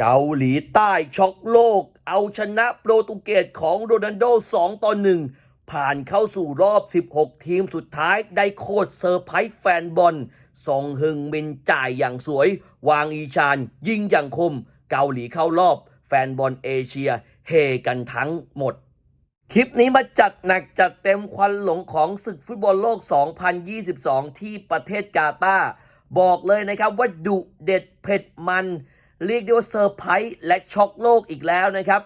เกาหลีใต้ช็อกโลก เอาชนะโปรตุเกสของโรนัลโด 2 ต่อ 1 ผ่านเข้าสู่รอบ 16 ทีมสุดท้ายได้โคตรเซอร์ไพรส์แฟนบอลซองฮึงมินจ่ายอย่างสวย วางอีชาน ยิงอย่างคม เกาหลีเข้ารอบ แฟนบอลเอเชีย เฮกันทั้งหมด คลิปนี้มาจัดหนักจัดเต็มควันหลงของศึกฟุตบอลโลก 2022 ที่ประเทศกาตาร์บอกเลยนะครับว่าดุเด็ดเผ็ดมัน เรียกได้ว่าเซอร์ไพรส์และช็อกโลกอีกแล้วนะครับ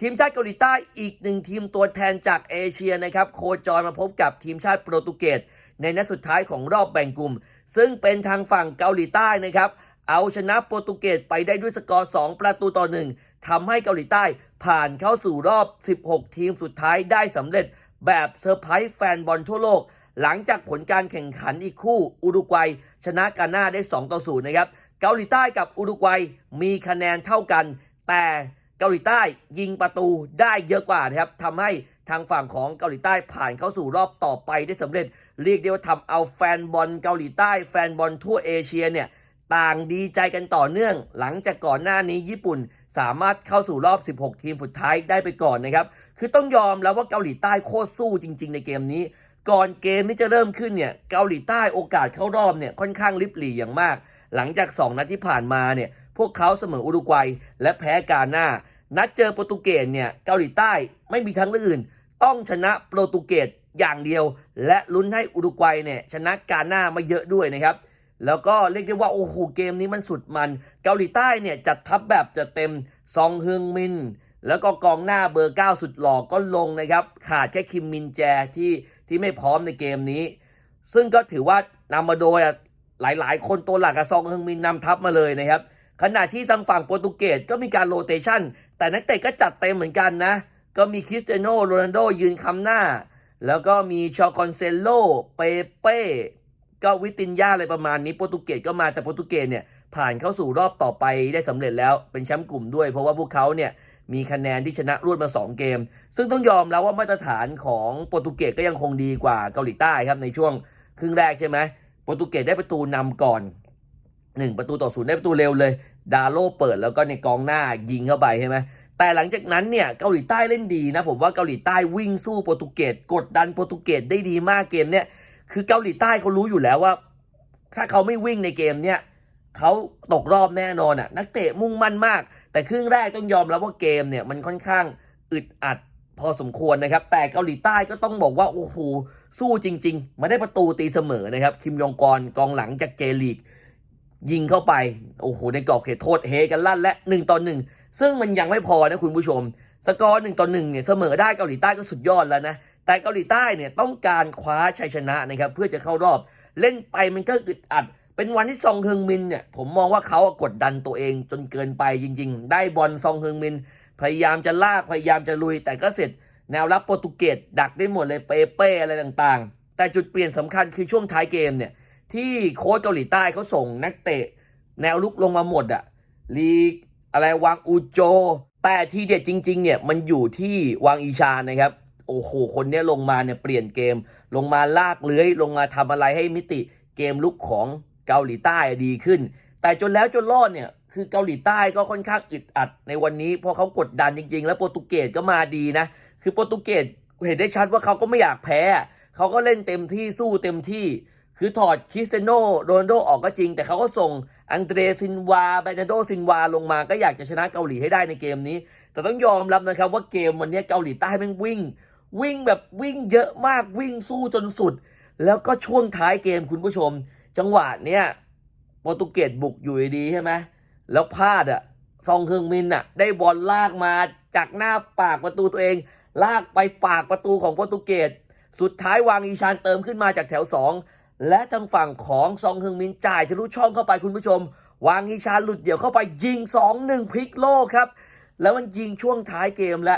ทีมชาติเกาหลีใต้อีกหนึ่งทีมตัวแทนจากเอเชียนะครับโคจรมาพบกับทีมชาติโปรตุเกสในนัดสุดท้ายของรอบแบ่งกลุ่ม ซึ่งเป็นทางฝั่งเกาหลีใต้นะครับ เอาชนะโปรตุเกสไปได้ด้วยสกอร์ 2 ประตูต่อหนึ่งทำให้เกาหลีใต้ผ่านเข้าสู่รอบ 16 ทีมสุดท้ายได้สำเร็จ แบบเซอร์ไพรส์แฟนบอลทั่วโลก หลังจากผลการแข่งขันอีกคู่ อุรุกวัย ชนะกาน่าได้ 2 ต่อ 0 นะครับ เกาหลีใต้กับอุรุกวัยมีคะแนนเท่ากัน แต่เกาหลีใต้ยิงประตูได้เยอะกว่านะครับทำให้ทางฝั่งของเกาหลีใต้ผ่านเข้าสู่รอบต่อไปได้สำเร็จ เรียกได้ว่าทำเอาแฟนบอลเกาหลีใต้ แฟนบอลทั่วเอเชียเนี่ยต่างดีใจกันต่อเนื่อง หลังจากก่อนหน้านี้ญี่ปุ่นสามารถเข้าสู่รอบ 16 ทีมสุดท้ายได้ไปก่อนนะครับ คือต้องยอมแล้วว่าเกาหลีใต้โคตรสู้จริง ๆ ในเกมนี้ ก่อนเกมนี้จะเริ่มขึ้นเนี่ยเกาหลีใต้โอกาสเข้ารอบเนี่ยค่อนข้างลิบหลีอย่างมาก หลังจาก 2 นัดที่ผ่านมาเนี่ยพวกเขาเสมออุรุกวัย และแพ้กาหน้า นัดเจอโปรตุเกสเนี่ยเกาหลีใต้ไม่มีทางเลือกอื่น ต้องชนะโปรตุเกสอย่างเดียว และลุ้นให้อุรุกวัยเนี่ยชนะกาหน้ามาเยอะด้วยนะครับแล้วก็เรียกได้ว่าโอ้โหเกมนี้มันสุดมัน เกาหลีใต้เนี่ยจัดทัพแบบจะเต็มซองฮึงมิน แล้วก็กองหน้าเบอร์ 9 สุดหล่อก็ลงนะครับ ขาดแค่คิมมินแจที่ที่ไม่พร้อมในเกมนี้ ซึ่งก็ถือว่านำมาโดย หลายๆ คนตัวหลักกับซองเฮงมินนำทัพมาเลยนะครับ ขณะที่ทางฝั่งโปรตุเกสก็มีการโรเตชันแต่นักเตะก็จัดเต็มเหมือนกันนะ ก็มีคริสเตียโนโรนัลโดยืนคำหน้า แล้วก็มีชอคอนเซโลเปเป้ก็วิตินยาอะไรประมาณนี้โปรตุเกสก็มาแต่โปรตุเกสเนี่ยผ่านเข้าสู่รอบต่อไปได้สำเร็จแล้วเป็นแชมป์กลุ่มด้วย เพราะว่าพวกเขาเนี่ยมีคะแนนที่ชนะรวดมา 2 เกม ซึ่งต้องยอมแล้วว่ามาตรฐานของโปรตุเกสก็ยังคงดีกว่าเกาหลีใต้ครับในช่วงครึ่งแรกใช่ไหม โปรตุเกสได้ประตูนำก่อน1ประตูต่อศูนย์ได้ประตูเร็วเลย ดาโลเปิดแล้วก็ในกองหน้ายิงเข้าไปใช่ไหมแต่หลังจากนั้นเนี่ยเกาหลีใต้เล่นดีนะ ผมว่าเกาหลีใต้วิ่งสู้โปรตุเกสกดดันโปรตุเกสได้ดีมากเกมเนี่ยคือเกาหลีใต้เขารู้อยู่แล้วว่า ถ้าเขาไม่วิ่งในเกมเนี้ยเขาตกรอบแน่นอนอะนักเตะมุ่งมั่นมาก แต่ครึ่งแรกต้องยอมรับว่าเกมเนี่ยมันค่อนข้างอึดอัด พอสมควรนะครับ แต่เกาหลีใต้ก็ต้องบอกว่า โอ้โห สู้จริง ๆ มาได้ประตูตีเสมอนะครับ คิมยองกรกองหลังจากเจลีก ยิงเข้าไป โอ้โห ในกรอบเขตโทษเฮกันลั่นและหนึ่งต่อหนึ่งซึ่งมันยังไม่พอนะคุณผู้ชม สกอร์หนึ่งต่อหนึ่งเนี่ยเสมอได้เกาหลีใต้ก็สุดยอดแล้วนะแต่เกาหลีใต้เนี่ยต้องการคว้าชัยชนะนะครับเพื่อจะเข้ารอบ เล่นไปมันก็อึดอัด เป็นวันที่ซองเฮิงมินเนี่ยผมมองว่าเขากดดันตัวเองจนเกินไปจริง ๆ ได้บอลซองเฮิงมิน พยายามจะลากพยายามจะลุย แต่ก็เสร็จแนวรับโปรตุเกสดักได้หมดเลยเปเป้อะไรต่างๆ แต่จุดเปลี่ยนสำคัญคือช่วงท้ายเกมเนี่ยที่โค้ชเกาหลีใต้เขาส่งนักเตะ แนวลุกลงมาหมดอะลีกอะไรวางอูโจ แต่ทีเด็ดจริง ๆ เนี่ยมันอยู่ที่วางอีชานะครับโอ้โห คนนี้ลงมาเนี่ยเปลี่ยนเกม ลงมาลากเลื้อย ลงมาทำอะไรให้มิติเกมลุกของเกาหลีใต้ดีขึ้น แต่จนแล้วจนรอดเนี่ย คือเกาหลีใต้ก็ค่อนข้างอึดอัดในวันนี้เพราะเขากดดันจริง ๆ แล้วโปรตุเกสก็มาดีนะ คือโปรตุเกสเห็นได้ชัดว่าเขาก็ไม่อยากแพ้ เขาก็เล่นเต็มที่สู้เต็มที่ คือถอดคริสเตโนโรนโดออกก็จริง แต่เขาก็ส่งอังเดรซินวาเบนาโดซินวาลงมาก็อยากจะชนะเกาหลีให้ได้ในเกมนี้ แต่ต้องยอมรับนะครับว่าเกมวันนี้เกาหลีใต้แม่งวิ่ง วิ่งแบบวิ่งเยอะมากวิ่งสู้จนสุด แล้วก็ช่วงท้ายเกมคุณผู้ชม จังหวะเนี้ยโปรตุเกสบุกอยู่ดีใช่ไหม แล้วพลาดอะซองเฮิงมินอะได้บอลลากมาจากหน้าปากประตูตัวเอง ลากไปปากประตูของโปรตุเกสสุดท้ายวางอีชานเติมขึ้นมาจากแถวสองและทางฝั่งของซองเฮึงมินจ่ายทะลุช่องเข้าไปคุณผู้ชม วางอีชานหลุดเดี่ยวเข้าไปยิง 2-1พลิกโลกครับ แล้วมันยิงช่วงท้ายเกมและ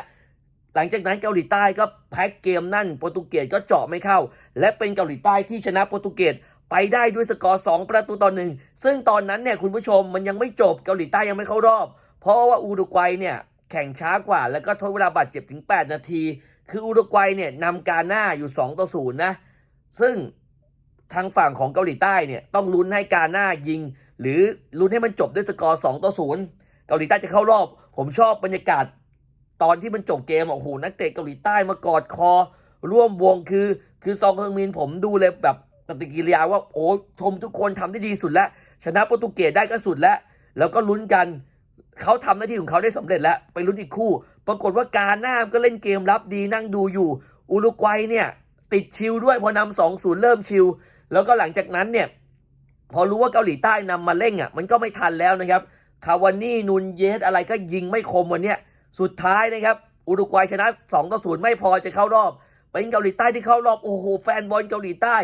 หลังจากนั้นเกาหลีใต้ก็แพ็กเกมนั่นโปรตุเกสก็เจาะไม่เข้า และเป็นเกาหลีใต้ที่ชนะโปรตุเกส ไปได้ด้วยสกอร์ 2 ประตูต่อหนึ่งซึ่งตอนนั้นเนี่ยคุณผู้ชมมันยังไม่จบเกาหลีใต้ยังไม่เข้ารอบ เพราะว่าอุรุกวัยเนี่ยแข่งช้ากว่า แล้วก็ทดเวลาบาดเจ็บถึง 8 นาที คืออุรุกวัยเนี่ยนำการหน้าอยู่ 2 ต่อ0นะ ซึ่งทางฝั่งของเกาหลีใต้เนี่ยต้องลุ้นให้การหน้ายิง หรือลุ้นให้มันจบด้วยสกอร์2ต่อ0เกาหลีใต้จะเข้ารอบ ผมชอบบรรยากาศ ตอนที่มันจบเกมโอ้โหนักเตะเกาหลีใต้มากอดคอ ร่วมวงคือ คือซองเฮงมินผมดูเลยแบบ ปฏิกิริยาว่าโอ้ชมทุกคนทำได้ดีสุดแล้ว ชนะโปรตุเกสได้ก็สุดแล้ว แล้วก็ลุ้นกันเขาทำหน้าที่ของเขาได้สำเร็จแล้ว ไปลุ้นอีกคู่ ปรากฏว่าการหน้าก็เล่นเกมรับดีนั่งดูอยู่ อุรุกวัยเนี่ยติดชิลด้วยพอนำสองศูนย์เริ่มชิลแล้วก็หลังจากนั้นเนี่ยพอรู้ว่าเกาหลีใต้นำมาเร่งอะมันก็ไม่ทันแล้วนะครับคาวานี่นุนเยสอะไรก็ยิงไม่คมวันเนี้ยสุดท้ายนะครับอุรุกวัยชนะ2ต่อ0ไม่พอจะเข้ารอบ เป็นเกาหลีใต้ที่เข้ารอบโอ้โหแฟนบอลเกาหลีใต้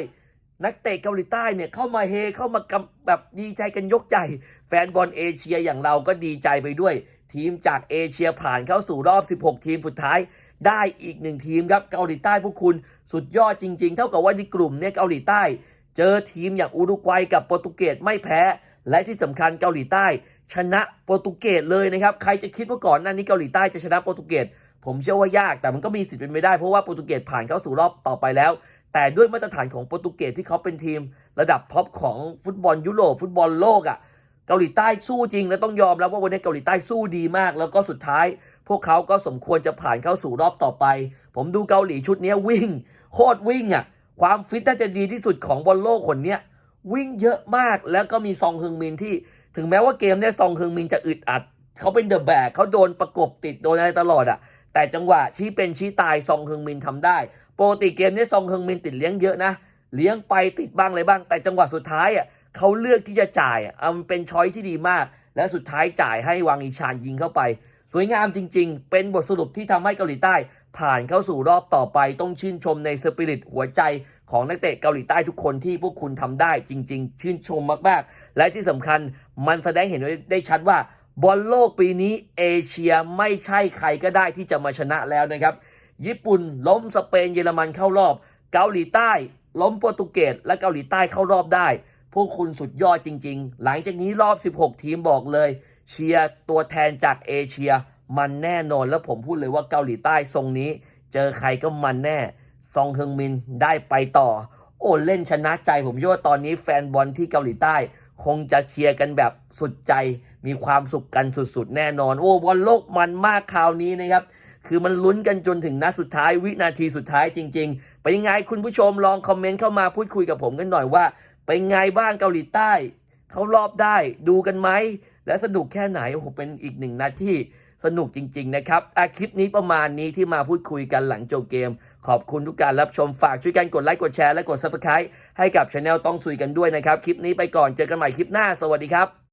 นักเตะเกาหลีใต้เนี่ยเข้ามาเฮเข้ามากำแบบดีใจกันยกใหญ่ แฟนบอลเอเชียอย่างเราก็ดีใจไปด้วย ทีมจากเอเชียผ่านเข้าสู่รอบ 16 ทีมสุดท้าย ได้อีกหนึ่งทีมครับเกาหลีใต้พวกคุณสุดยอดจริง ๆ เท่ากับว่าในกลุ่มเนี่ยเกาหลีใต้ เจอทีมอย่างอุรุกวัยกับโปรตุเกสไม่แพ้ และที่สำคัญเกาหลีใต้ ชนะโปรตุเกสเลยนะครับใครจะคิดว่าก่อนหน้านี้เกาหลีใต้จะชนะโปรตุเกสผมเชื่อว่ายากแต่มันก็มีสิทธิ์เป็นไปได้เพราะว่าโปรตุเกสผ่านเข้าสู่รอบต่อไปแล้ว แต่ด้วยมาตรฐานของโปรตุเกสที่เขาเป็นทีมระดับท็อปของฟุตบอลยุโรปฟุตบอลโลกอะ่ะเกาหลีใต้สู้จริง และต้องยอมรับว่าวันนี้เกาหลีใต้สู้ดีมาก แล้วก็สุดท้าย พวกเขาก็สมควรจะผ่านเข้าสู่รอบต่อไป ผมดูเกาหลีชุดนี้วิ่งโคตรวิ่งอะ่ะความฟิตน่าจะดีที่สุดของบอลโลกคนเนี้ยวิ่งเยอะมากแล้วก็มีซองฮึงมินที่ ถึงแม้ว่าเกมเนี้ยซองฮึงมินจะอึดอัดเขาเป็นเดอะแบกเขาโดนประกบติดโดนอะไรตลอดอะ่ะแต่จังหวะชี้เป็นชี้ตายซองฮึงมินทำได้ ปกติเกมนี้ซองเฮงมินติดเลี้ยงเยอะนะ เลี้ยงไปติดบ้างอะไรบ้าง แต่จังหวะสุดท้ายอะเขาเลือกที่จะจ่ายอะเอามันเป็นช้อยที่ดีมาก และสุดท้ายจ่ายให้วังอีชานยิงเข้าไป สวยงามจริง ๆ เป็นบทสรุปที่ทำให้เกาหลีใต้ ผ่านเข้าสู่รอบต่อไปต้องชื่นชมในสปิริตหัวใจของนักเตะเกาหลีใต้ทุกคนที่พวกคุณทำได้จริง ๆ ชื่นชมมากๆ และที่สำคัญมันแสดงเห็นได้ชัดว่าบอลโลกปีนี้เอเชียไม่ใช่ใครก็ได้ที่จะมาชนะแล้วนะครับ ญี่ปุ่นล้มสเปนเยอรมันเข้ารอบ เกาหลีใต้ ล้มโปรตุเกสและเกาหลีใต้เข้ารอบได้ พวกคุณสุดยอดจริง ๆ หลังจากนี้รอบ 16 ทีมบอกเลย เชียร์ตัวแทนจากเอเชีย มันแน่นอนแล้วผมพูดเลยว่าเกาหลีใต้ทรงนี้ เจอใครก็มันแน่ ซองเฮงมินได้ไปต่อ โอ้เล่นชนะใจ ผมเชื่อว่าตอนนี้แฟนบอลที่เกาหลีใต้ คงจะเชียร์กันแบบสุดใจมีความสุขกันสุดๆ แน่นอน โอ้บอลโลกมันมากคราวนี้นะครับ คือมันลุ้นกันจนถึงนัดสุดท้ายวินาทีสุดท้ายจริงๆเป็นยังไงคุณผู้ชมลองคอมเมนต์เข้ามาพูดคุยกับผมกันหน่อยว่าเป็นไงบ้างเกาหลีใต้เขารอบได้ดูกันไหมและสนุกแค่ไหนโอ้โหเป็นอีกหนึ่งนาที่สนุกจริง ๆ นะครับอาคลิปนี้ประมาณนี้ที่มาพูดคุยกันหลังจบเกม ขอบคุณทุกการรับชมฝากช่วยกันกดไลค์กดแชร์และกด subscribe ให้กับช anel ต้องซุยกันด้วยนะครับ คลิปนี้ไปก่อนเจอกันใหม่คลิปหน้า สวัสดีครับ